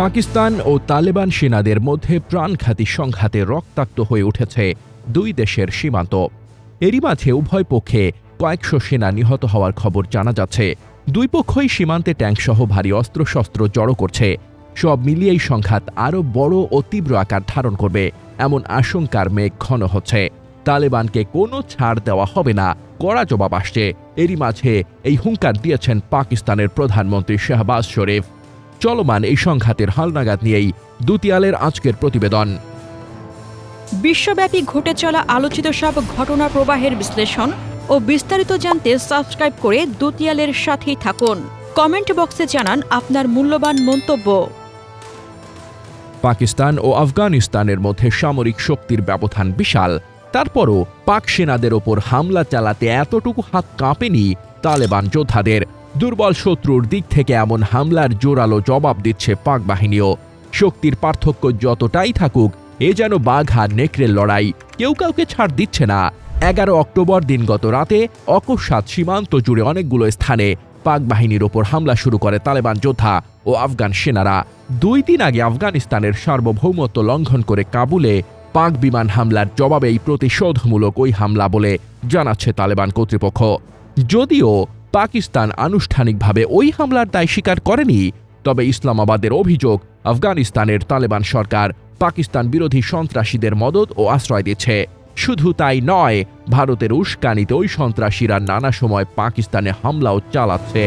পাকিস্তান ও তালেবান সেনাদের মধ্যে প্রাণঘাতী সংঘাতে রক্তাক্ত হয়ে উঠেছে দুই দেশের সীমান্ত। এরই মাঝে উভয় পক্ষে কয়েকশো সেনা নিহত হওয়ার খবর জানা যাচ্ছে। দুই পক্ষই সীমান্তে ট্যাঙ্কসহ ভারী অস্ত্রশস্ত্র জড়ো করছে। সব মিলিয়ে এই সংঘাত আরও বড় ও তীব্র আকার ধারণ করবে, এমন আশঙ্কার মেঘ ঘন হচ্ছে। তালেবানকে কোনো ছাড় দেওয়া হবে না, কড়া জবাব আসছে। এরই মাঝে এই হুঙ্কার দিয়েছেন পাকিস্তানের প্রধানমন্ত্রী শাহবাজ শরীফ। চলমান এই সংঘাতের হালনাগাদ নিয়েই দুতিয়ালের আজকের প্রতিবেদন। বিশ্বব্যাপী ঘটে চলা আলোচিত সব ঘটনা প্রবাহের বিশ্লেষণ ও বিস্তারিত জানতে সাবস্ক্রাইব করে দুতিয়ালের সাথেই থাকুন। কমেন্ট বক্সে জানান আপনার মূল্যবান মন্তব্য। পাকিস্তান ও আফগানিস্তানের মধ্যে সামরিক শক্তির ব্যবধান বিশাল। তারপরও পাক সেনাদের ওপর হামলা চালাতে এতটুকু হাত কাঁপেনি তালেবান যোদ্ধাদের। দুর্বল শত্রুর দিক থেকে এমন হামলার জোরালো জবাব দিচ্ছে পাক বাহিনীও। শক্তির পার্থক্য যতটাই থাকুক, এ যেন বাঘ আর নেকড়ের লড়াই। কেউ কাউকে ছাড় দিচ্ছে না। এগারো অক্টোবর দিনগত রাতে অকস্মাৎ সীমান্ত জুড়ে অনেকগুলো স্থানে পাক বাহিনীর ওপর হামলা শুরু করে তালেবান যোদ্ধা ও আফগান সেনারা। দুই দিন আগে আফগানিস্তানের সার্বভৌমত্ব লঙ্ঘন করে কাবুলে পাক বিমান হামলার জবাবেই প্রতিশোধমূলক ওই হামলা বলে জানাচ্ছে তালেবান কর্তৃপক্ষ। যদিও পাকিস্তান আনুষ্ঠানিকভাবে ওই হামলার দায় স্বীকার করেনি। তবে ইসলামাবাদের অভিযোগ, আফগানিস্তানের তালেবান সরকার পাকিস্তান বিরোধী সন্ত্রাসীদের মদত ও আশ্রয় দিচ্ছে। শুধু তাই নয়, ভারতের উস্কানিতে ওই সন্ত্রাসীরা নানা সময় পাকিস্তানে হামলাও চালাচ্ছে।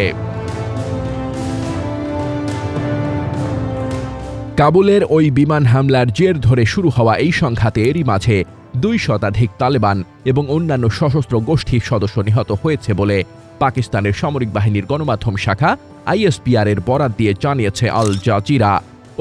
কাবুলের ওই বিমান হামলার জের ধরে শুরু হওয়া এই সংঘাতে এরই মাঝে দুই শতাধিক তালেবান এবং অন্যান্য সশস্ত্র গোষ্ঠীর সদস্য নিহত হয়েছে বলে পাকিস্তানের সামরিক বাহিনীর গণমাধ্যম শাখা আইএসপিআর এর বরাত দিয়ে জানিয়েছে আল জাজিরা।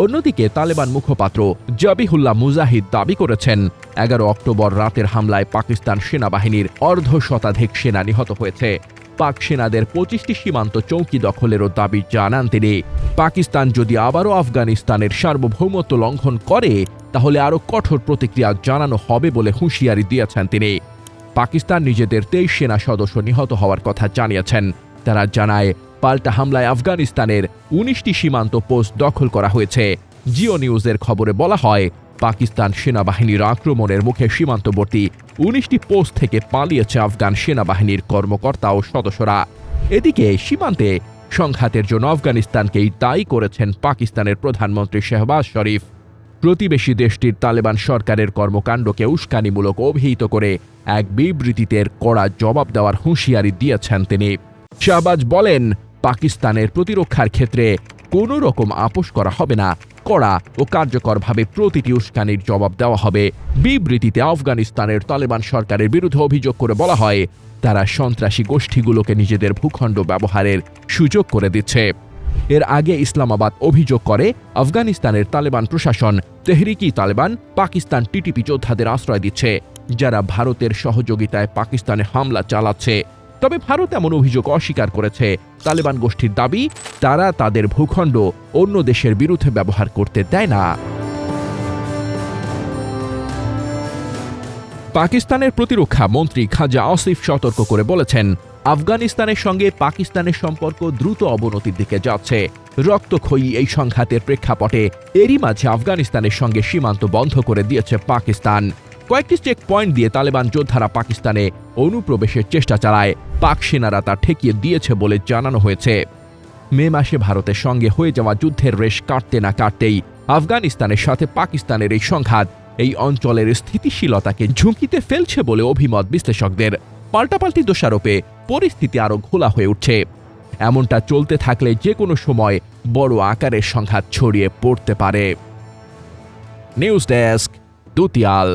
অন্যদিকে তালেবান মুখপাত্র জাবিহুল্লাহ মুজাহিদ দাবি করেছেন, এগারো অক্টোবর রাতের হামলায় পাকিস্তান সেনাবাহিনীর অর্ধ শতাধিক সেনা নিহত হয়েছে। পাক সেনাদের পঁচিশটি সীমান্ত চৌকি দখলেরও দাবি জানান তিনি। পাকিস্তান যদি আবারও আফগানিস্তানের সার্বভৌমত্ব লঙ্ঘন করে, তাহলে আরও কঠোর প্রতিক্রিয়া জানানো হবে বলে হুঁশিয়ারি দিয়েছেন তিনি। পাকিস্তান নিজেদের তেইশ সেনা সদস্য নিহত হওয়ার কথা জানিয়েছেন। তারা জানায়, পাল্টা হামলায় আফগানিস্তানের উনিশটি সীমান্ত পোস্ট দখল করা হয়েছে। জিও নিউজের খবরে বলা হয়, পাকিস্তান সেনাবাহিনীর আক্রমণের মুখে সীমান্তবর্তী উনিশটি পোস্ট থেকে পালিয়েছে আফগান সেনাবাহিনীর কর্মকর্তা ও সদস্যরা। এদিকে, সীমান্তে সংঘাতের জন্য আফগানিস্তানকেই দায়ী করেছেন পাকিস্তানের প্রধানমন্ত্রী শেহবাজ শরীফ। প্রতিবেশী দেশটির তালেবান সরকারের কর্মকাণ্ডকে উস্কানিমূলক অভিহিত করে এক বিবৃতিতে কড়া জবাব দেওয়ার হুঁশিয়ারি দিয়েছেন তিনি। শাহবাজ বলেন, পাকিস্তানের প্রতিরক্ষার ক্ষেত্রে কোনো রকম আপোষ করা হবে না। কড়া ও কার্যকরভাবে প্রতিটি উস্কানির জবাব দেওয়া হবে। বিবৃতিতে আফগানিস্তানের তালেবান সরকারের বিরুদ্ধে অভিযোগ করে বলা হয়, তারা সন্ত্রাসী গোষ্ঠীগুলোকে নিজেদের ভূখণ্ড ব্যবহারের সুযোগ করে দিচ্ছে। এর আগে ইসলামাবাদ অভিযোগ করে আফগানিস্তানের তালেবান প্রশাসন তেহরিকি তালেবান পাকিস্তান টিটিপি যোদ্ধাদের আশ্রয় দিচ্ছে, যারা ভারতের সহযোগিতায় পাকিস্তানে হামলা চালাচ্ছে। তবে ভারত এমন অভিযোগ অস্বীকার করেছে, তালেবান গোষ্ঠীর দাবি, তারা তাদের ভূখণ্ড অন্য দেশের বিরুদ্ধে ব্যবহার করতে দেয় না। পাকিস্তানের প্রতিরক্ষা মন্ত্রী খাজা আসিফ সতর্ক করে বলেছেন আফগানিস্তানের সঙ্গে পাকিস্তানের সম্পর্ক দ্রুত অবনতির দিকে যাচ্ছে। রক্তক্ষয়ী এই সংঘাতের প্রেক্ষাপটে এরই মাঝে আফগানিস্তানের সঙ্গে সীমান্ত বন্ধ করে দিয়েছে পাকিস্তান। কয়েকটি চেক পয়েন্ট দিয়ে তালেবান যোদ্ধারা পাকিস্তানে অনুপ্রবেশের চেষ্টা চালায়। পাক সেনারা তা ঠেকিয়ে দিয়েছে বলে জানানো হয়েছে। মে মাসে ভারতের সঙ্গে হয়ে যাওয়া যুদ্ধের রেশ কাটতে না কাটতেই আফগানিস্তানের সাথে পাকিস্তানের এই সংঘাত এই অঞ্চলের স্থিতিশীলতাকে ঝুঁকিতে ফেলছে বলে অভিমত বিশ্লেষকদের। পাল্টাপাল্টি দোষারোপে পরিস্থিতি আরও ঘোলা হয়ে উঠছে। এমনটা চলতে থাকলে যে কোনো সময় বড় আকারের সংঘাত ছড়িয়ে পড়তে পারে। News desk, Dutiyal.